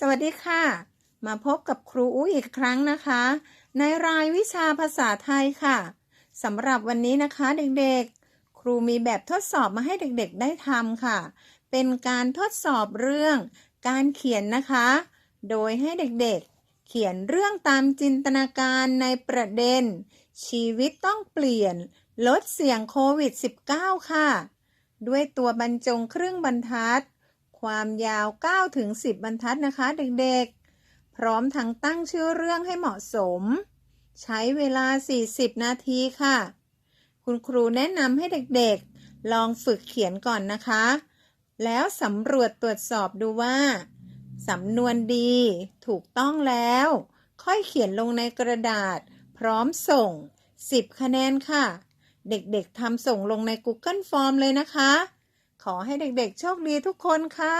สวัสดีค่ะ มาพบกับครูอุ้ยอีกครั้งนะคะ ในรายวิชาภาษาไทยค่ะสำหรับวันนี้นะคะเด็กๆ ครูมีแบบทดสอบมาให้เด็กๆได้ทำค่ะ เป็นการทดสอบเรื่อง การเขียนนะคะ โดยให้เด็กๆ เขียนเรื่องตามจินตนาการในประเด็น ชีวิตต้องเปลี่ยน ลดเสี่ยงโควิด -19 ค่ะ ด้วยตัวบรรจงครึ่งบรรทัด ความยาว 9 ถึง 10 บรรทัดนะคะเด็กๆ พร้อมทั้งตั้งชื่อเรื่องให้เหมาะสม ใช้เวลา 40 นาทีค่ะ คุณครูแนะนำให้เด็กๆ ลองฝึกเขียนก่อนนะคะ แล้วสำรวจตรวจสอบดูว่าสำนวนดีถูกต้องแล้ว ค่อยเขียนลงในกระดาษ พร้อมส่ง 10 คะแนนค่ะ เด็กๆทำส่งลงใน Google Form เลยนะคะ ขอให้เด็กๆโชคดีทุกคนค่ะ